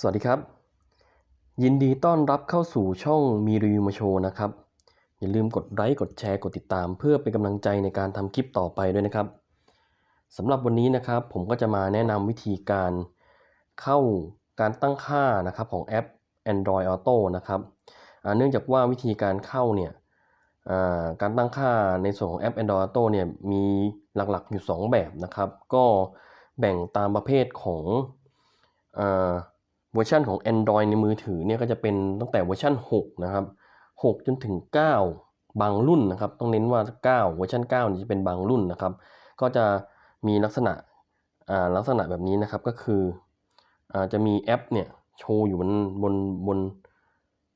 สวัสดีครับ ยินดีต้อนรับเข้าสู่ช่องมีรีวิวมาโชว์นะครับ อย่าลืมกดไลค์กดแชร์กดติดตาม เพื่อเป็นกำลังใจในการทำคลิปต่อไปด้วยนะครับสำหรับวันนี้นะครับ ผมก็จะมาแนะนำวิธีการเข้าการตั้งค่านะครับของแอป Android Auto นะครับเนื่องจากว่าวิธีการเข้าเนี่ยการตั้งค่าในส่วนของแอป Android Auto เนี่ยมีหลักๆอยู่ 2 แบบนะครับ ก็แบ่งตามประเภทของ เวอร์ชันของ Android ในมือถือเนี่ยก็จะเป็นตั้งแต่เวอร์ชัน6 นะครับ 6 จนถึง 9 บางรุ่นนะครับ ต้องเน้นว่า 9 เวอร์ชัน9นี่จะเป็นบางรุ่นนะครับ ก็จะมีลักษณะอ่าลักษณะแบบนี้นะครับก็คืออ่าจะมีแอปเนี่ยโชว์อยู่บนบนบน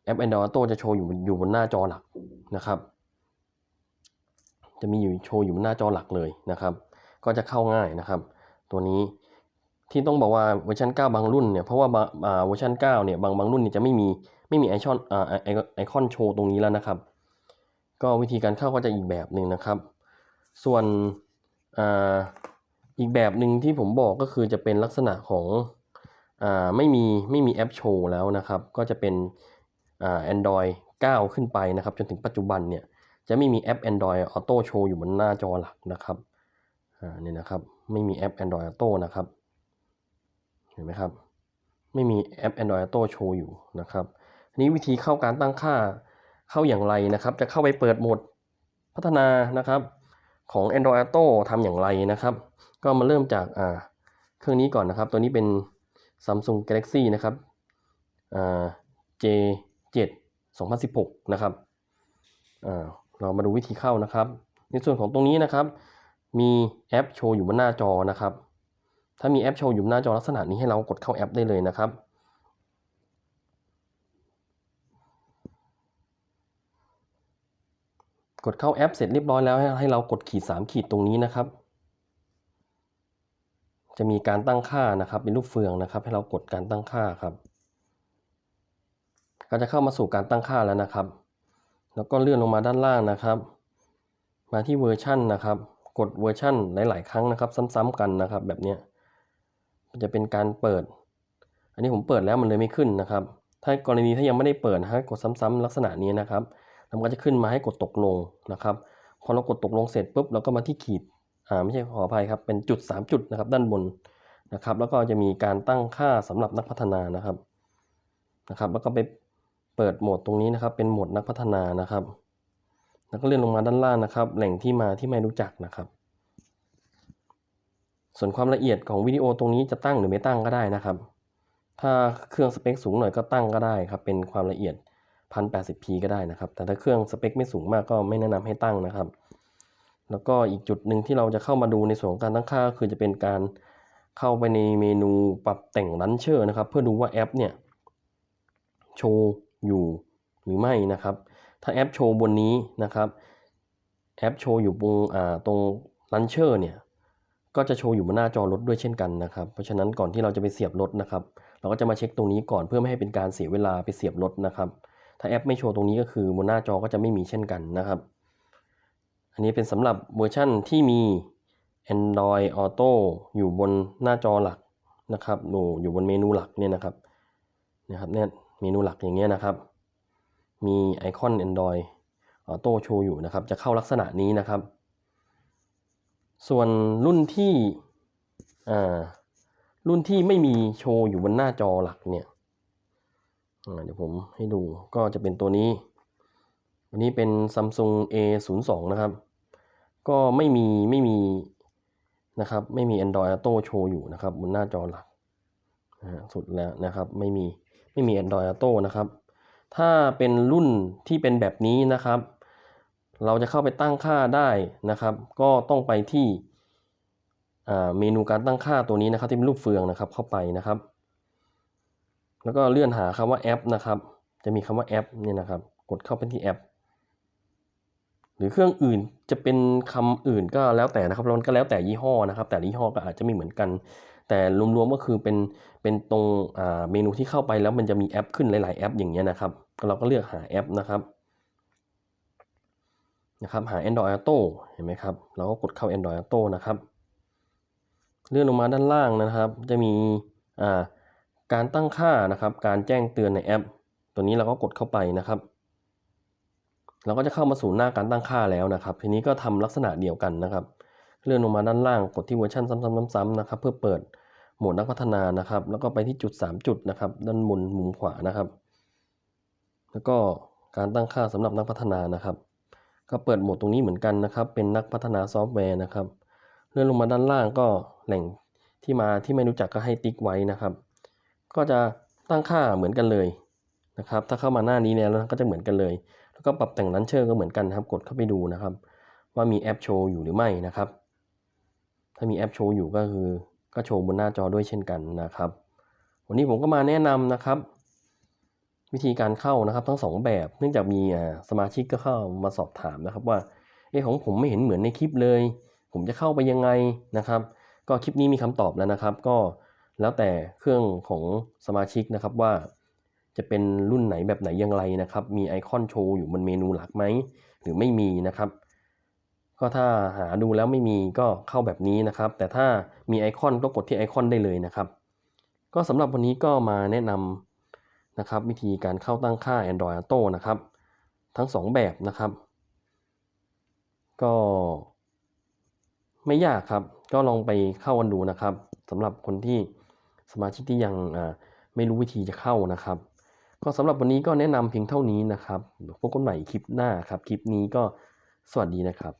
แอป Android Auto จะโชว์อยู่อยู่บนหน้าจอหลักนะครับ จะมีอยู่โชว์อยู่บนหน้าจอหลักเลยนะครับ ก็จะเข้าง่ายนะครับ ตัวนี้ ที่ต้องบอกว่าเวอร์ชัน 9 บางรุ่นเนี่ยเพราะว่าเวอร์ชัน9เนี่ยบางบางรุ่นเนี่ยจะไม่มีไม่มีไอคอนไอคอนโชว์ตรงนี้แล้วนะครับ ก็วิธีการเข้าก็จะอีกแบบหนึ่งนะครับ ส่วนอ,อีกแบบหนึ่งที่ผมบอกก็คือจะเป็นลักษณะของอไม่มีไม่มีแอปโชว์แล้วนะครับ ก็จะเป็นแอ่า Android 9ขึ้นไปนะครับ จนถึงปัจจุบันเนี่ยจะไม่มีแอป Android Auto โชว์อยู่บนหน้าจอหลักนะครับ อ่า นี่นะครับ ไม่มีแอป Android Auto นะครับ ห็นไหมครับ ไม่มีแอป Android Auto โชว์อยู่นะครับนี้วิธีเข้าการตั้งค่าเข้าอย่างไรนะครับ จะเข้าไปเปิดโหมดพัฒนานะครับของ Android Auto ทำอย่างไรนะครับ ก็มาเริ่มจากอ่าเครื่องนี้ก่อนนะครับ ตัวนี้เป็น Samsung Galaxy นะครับอ่า J7 2016 นะครับอ่าเรามาดูวิธีเข้านะครับ ในส่วนของตรงนี้นะครับ มีแอปโชว์อยู่บนหน้าจอนะครับ ถ้ามีแอปโชว์อยู่หน้าจอลักษณะนี้ให้เรากดเข้าแอปได้เลยนะครับกดเข้าแอปเสร็จเรียบร้อยแล้วให้เรากดขีด 3 ขีดตรงนี้นะครับ จะมีการตั้งค่านะครับเป็นรูปเฟืองนะครับ ให้เรากดการตั้งค่าครับ ก็จะเข้ามาสู่การตั้งค่าแล้วนะครับ แล้วก็เลื่อนลงมาด้านล่างนะครับ มาที่เวอร์ชันนะครับ กดเวอร์ชันหลาย ๆ ครั้งนะครับ ซ้ำๆกันนะครับ แบบนี้ เนี้ยจะเป็นการเปิด อันนี้ผมเปิดแล้วมันเลยไม่ขึ้นนะครับ ถ้ากรณีถ้ายังไม่ได้เปิดนะฮะกดซ้ำๆลักษณะนี้นะครับแล้วมันก็จะขึ้นมาให้กดตกลงนะครับ พอเรากดตกลงเสร็จปุ๊บเราก็มาที่ขีดอ่าไม่ใช่ขออภัยครับเป็นจุด 3 จุดนะครับ ด้านบนนะครับ แล้วก็จะมีการตั้งค่าสำหรับนักพัฒนานะครับนะครับ แล้วก็ไปเปิดโหมดตรงนี้นะครับ เป็นโหมดนักพัฒนานะครับ แล้วก็เลื่อนลงมาด้านล่างนะครับ แหล่งที่มาที่ไม่รู้จักนะครับ ส่วนความละเอียดของวิดีโอตรงนี้จะตั้งหรือไม่ตั้งก็ได้นะครับ ถ้าเครื่องสเปคสูงหน่อยก็ตั้งก็ได้ครับเป็นความละเอียด 1080p ก็ได้นะครับ แต่ถ้าเครื่องสเปคไม่สูงมากก็ไม่แนะนำให้ตั้งนะครับ แล้วก็อีกจุดหนึ่งที่เราจะเข้ามาดูในส่วนของการตั้งค่าก็คือจะเป็นการเข้าไปในเมนูปรับแต่งลันเชอร์นะครับ เพื่อดูว่าแอปเนี่ยโชว์อยู่หรือไม่นะครับ ถ้าแอปโชว์บนนี้นะครับ แอปโชว์อยู่ตรงอ่าตรงลันเชอร์เนี่ย ก็จะโชว์อยู่บนหน้าจอรถด้วยเช่นกันนะครับ เพราะฉะนั้นก่อนที่เราจะไปเสียบรถนะครับ เราก็จะมาเช็คตรงนี้ก่อนเพื่อไม่ให้เป็นการเสียเวลาไปเสียบรถนะครับ ถ้าแอปไม่โชว์ตรงนี้ก็คือบนหน้าจอก็จะไม่มีเช่นกันนะครับ อันนี้เป็นสำหรับเวอร์ชั่นที่มี Android Auto อยู่บนหน้าจอหลักนะครับหนูอยู่บนเมนูหลักเนี่ยนะครับ นะครับเนี่ยเมนูหลักอย่างเงี้ยนะครับ มีไอคอน Android Auto โชว์อยู่นะครับ จะเข้าลักษณะนี้นะครับ ส่วนรุ่นที่อ่ารุ่นที่ไม่มีโชว์อยู่บนหน้าจอหลักเนี่ยเดี๋ยวผมให้ดูก็จะเป็นตัวนี้ อันนี้เป็น Samsung A02 นะครับ ก็ไม่มีไม่มีนะครับไม่มี Android Auto โชว์อยู่นะครับบนหน้าจอหลักสุดแล้วนะครับไม่มีไม่มี Android Auto นะครับ ถ้าเป็นรุ่นที่เป็นแบบนี้นะครับ เราจะเข้าไปตั้งค่าได้นะครับ ก็ต้องไปที่เมนูการตั้งค่าตัวนี้นะครับ ที่เป็นรูปเฟืองนะครับเข้าไปนะครับ แล้วก็เลื่อนหาคำว่าแอปนะครับ จะมีคำว่าแอปเนี่ยนะครับ กดเข้าไปที่แอป หรือเครื่องอื่นจะเป็นคำอื่นก็แล้วแต่นะครับแล้วมันก็แล้วแต่ยี่ห้อนะครับ แต่ยี่ห้อก็อาจจะไม่เหมือนกัน แต่รวมๆก็คือเป็นเป็นตรงเมนูที่เข้าไปแล้วมันจะมีแอปขึ้นหลาย ๆ แอปอย่างเงี้ยนะครับเราก็เลือกหาแอปนะครับ นะครับหา Android Auto เห็นไหมครับเราก็กดเข้า Android Auto นะครับ เลื่อนลงมาด้านล่างนะครับ จะมีอ่าการตั้งค่านะครับ การแจ้งเตือนในแอป ตัวนี้เราก็กดเข้าไปนะครับ เราก็จะเข้ามาสู่หน้าการตั้งค่าแล้วนะครับ ทีนี้ก็ทำลักษณะเดียวกันนะครับ เลื่อนลงมาด้านล่างกดที่เวอร์ชันซ้ำๆๆนะครับ เพื่อเปิดโหมดนักพัฒนานะครับ แล้วก็ไปที่จุด 3 จุดนะครับ ด้านบนมุมขวานะครับ แล้วก็การตั้งค่าสำหรับนักพัฒนานะครับ ก็เปิดโหมดตรงนี้เหมือนกันนะครับ เป็นนักพัฒนาซอฟต์แวร์นะครับ เลื่อนลงมาด้านล่างก็แหล่งที่มาที่ไม่รู้จักก็ให้ติ๊กไว้นะครับ ก็จะตั้งค่าเหมือนกันเลยนะครับ ถ้าเข้ามาหน้านี้แล้วก็จะเหมือนกันเลย แล้วก็ปรับแต่งลันเชอร์ก็เหมือนกันครับ กดเข้าไปดูนะครับ ว่ามีแอปโชว์อยู่หรือไม่นะครับ ถ้ามีแอปโชว์อยู่ก็คือ ก็โชว์บนหน้าจอด้วยเช่นกันนะครับ วันนี้ผมก็มาแนะนำนะครับ วิธีการเข้านะครับ ทั้งสองแบบ เนื่องจากมีสมาชิกก็เข้ามาสอบถามนะครับว่าเออของผมไม่เห็นเหมือนในคลิปเลย ผมจะเข้าไปยังไงนะครับ ก็คลิปนี้มีคำตอบแล้วนะครับ ก็แล้วแต่เครื่องของสมาชิกนะครับว่า จะเป็นรุ่นไหนแบบไหนอย่างไรนะครับ มีไอคอนโชว์อยู่บนเมนูหลักไหมหรือไม่มีนะครับ ก็ถ้าหาดูแล้วไม่มีก็เข้าแบบนี้นะครับ แต่ถ้ามีไอคอนก็กดที่ไอคอนได้เลยนะครับ ก็สำหรับวันนี้ก็มาแนะนำ นะครับวิธีการเข้าตั้งค่า Android Auto นะครับ ทั้ง 2 แบบนะครับ ก็ไม่ยากครับ ก็ลองไปเข้ากันดูนะครับสำหรับคนที่สมาชิกที่ยังอ่าไม่รู้วิธีจะเข้านะครับ ก็สำหรับวันนี้ก็แนะนำเพียงเท่านี้นะครับพบกันใหม่คลิปหน้าครับ คลิปนี้ก็สวัสดีนะครับ